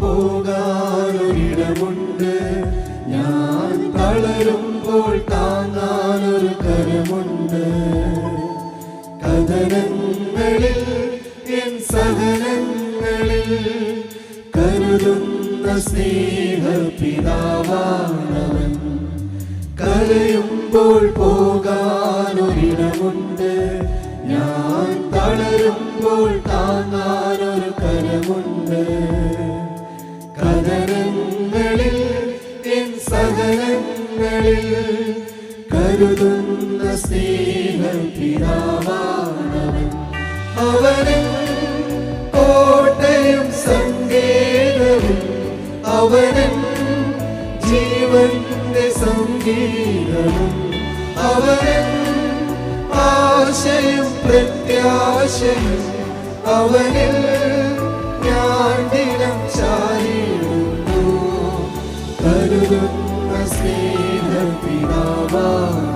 പോകാനൊരിടമുണ്ട്. ഞാൻ തളരുമ്പോൾ താങ്ങാനൊരു കരമുണ്ട്. കഥനങ്ങളിൽ എൻ സഹനങ്ങളിൽ കരുതുന്ന സ്നേഹ പിതാവാണവൻ കരയുമ്പോൾ പോകാനൊരിടമുണ്ട്. ഞാൻ തളരുമ്പോൾ താങ്ങാനൊരു കരമുണ്ട്. കഥനങ്ങളിൽ എൻ സഹനങ്ങളിൽ കരുതുന്ന സ്നേഹം പിതാവാണവൻ അവനും കോട്ടയും സങ്കേതവും അവനും ജീവന്റെ സംഗീതവും അവനും ആശയും പ്രത്യാശയും അവനിൽ ഞാൻ ദിനം ചാരിടുന്നു കരുതുന്ന സ്നേഹ പിതാവാണവൻ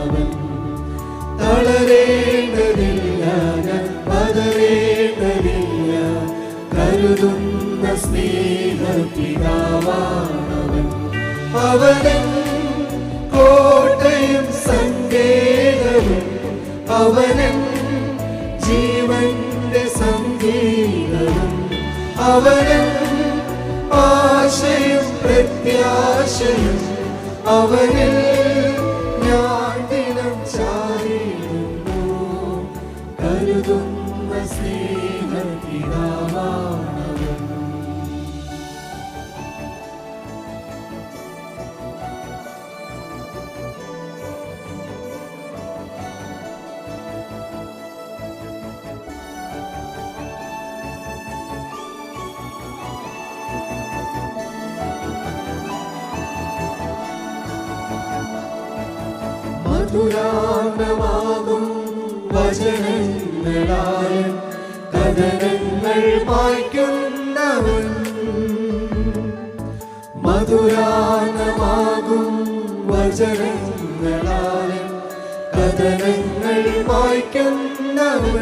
കരുതുന്ന സ്നേഹത്തിനാവാനവൻ അവനൻ കോട്ടയും സങ്കേതവും അവനൻ ജീവന്റെ സങ്കേതവും അവനൻ ആശയും പ്രത്യാശയും അവനിൽ ഞാൻ ദിനം ചാരിയുന്നു കരുതുന്ന മധുരാന്തമാകും വചനങ്ങളായ കഥനങ്ങൾ വായിക്കുന്നവൻ മധുരാഗമാകും വചനങ്ങളായ കഥനങ്ങൾ വായിക്കുന്നവൻ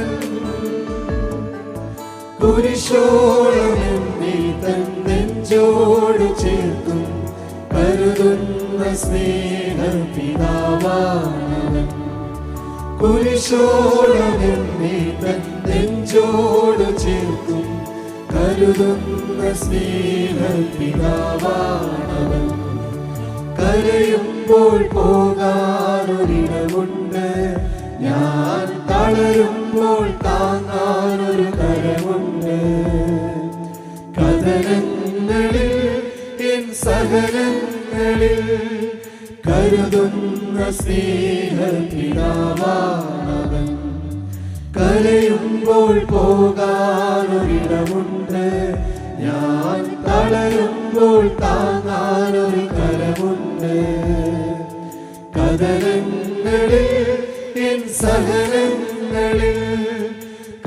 കുരിശോളം എന്നെ തൻ കരുതുന്ന സ്നേഹ പിതാവാണവൻ കുരിശോളം എന്നെ തൻ നെഞ്ചോട് ചേർക്കും. കരുതുന്ന സ്നേഹ പിതാവാണവൻ. കരയുമ്പോൾ പോകാനൊരിടമുണ്ട്. ഞാൻ തളരുമ്പോൾ താങ്ങാനൊരു കരമുണ്ട്. കഥനങ്ങളിൽ എൻ സഹനങ്ങളിൽ കരുതുന്ന സ്നേഹ കരയുമ്പോൾ പോകാനൊരിടമുണ്ട്. ഞാൻ തളരുമ്പോൾ താങ്ങാനൊരു കരമുണ്ട്. കഥനങ്ങളിൽ എൻ സഹനങ്ങളിൽ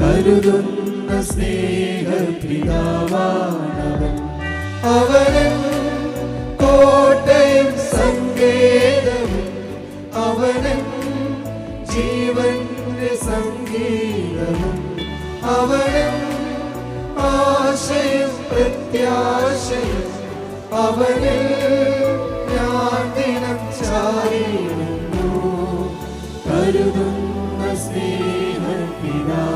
കരുതുന്ന സ്നേഹ പിതാവാണവൻ അവനും ആശയും പ്രത്യാശയും അവനിൽ ഞാൻ ദിനം ചാരിയുന്നു കരുതുന്ന സ്നേഹ പിതാവാ